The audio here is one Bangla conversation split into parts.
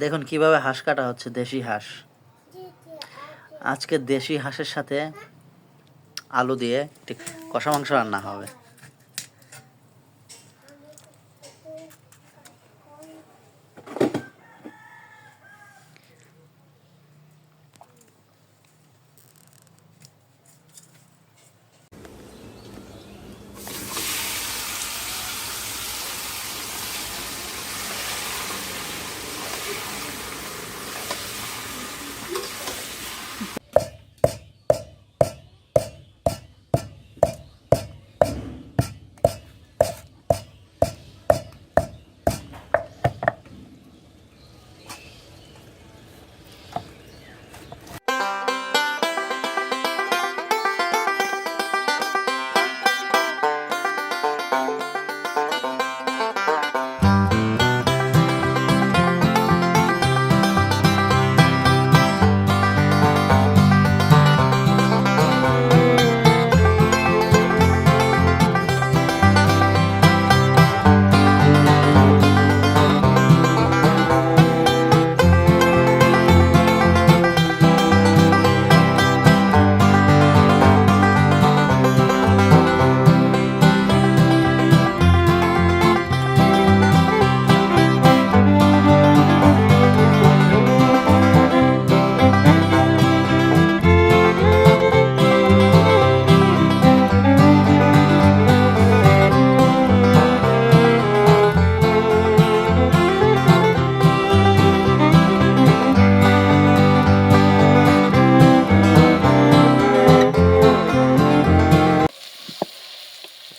দেখুন কীভাবে হাঁস কাটা হচ্ছে, দেশি হাঁস। আজকে দেশি হাঁসের সাথে আলু দিয়ে ঠিক কষা মাংস রান্না হবে।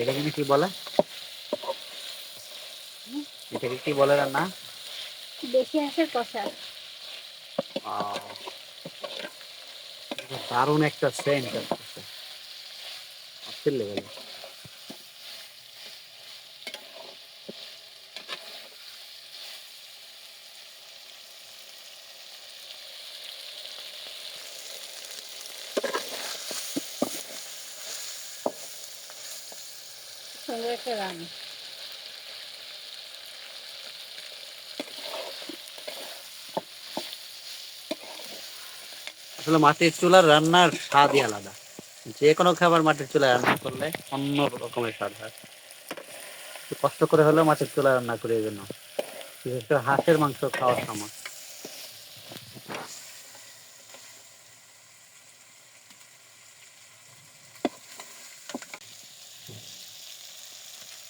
এটাকে কি বলে? এটাকে কি বলে না দেশি হাঁসের কষা। দারুণ দারুণ একটা সেন্ট অস্থির লেভেল সুন্দর একটা রান। আসলে মাটির চুলার রান্নার স্বাদই আলাদা। যে কোনো খাবার মাটির চুলায় রান্না করলে অন্য রকমের স্বাদ হয়। কষ্ট করে হলেও মাটির চুলা রান্না করি এই জন্য। বিশেষ করে হাঁসের মাংস খাওয়ার সময়।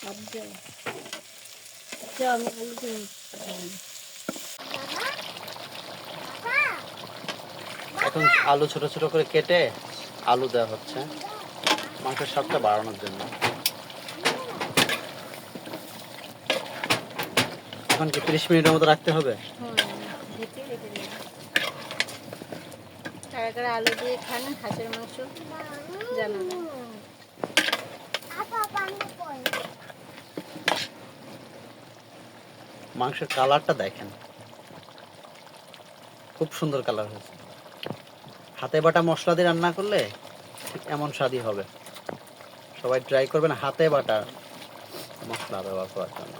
আমি এখন আলু ছোট ছোট করে কেটে আলু দেওয়া হচ্ছে। মাংসের স্বাদটা বাড়ানোর জন্য। এখন কি তিরিশ মিনিটের মতো রাখতে হবে? কারা আলু দিয়ে খান হাঁসের মাংস। জানাবেন মাংসের কালারটা দেখেন। খুব সুন্দর কালার হয়েছে। হাতে বাটা মশলা দিয়ে রান্না করলে এমন স্বাদই হবে। সবাই ট্রাই করবেন হাতে বাটা মশলা ব্যবহার করার জন্য।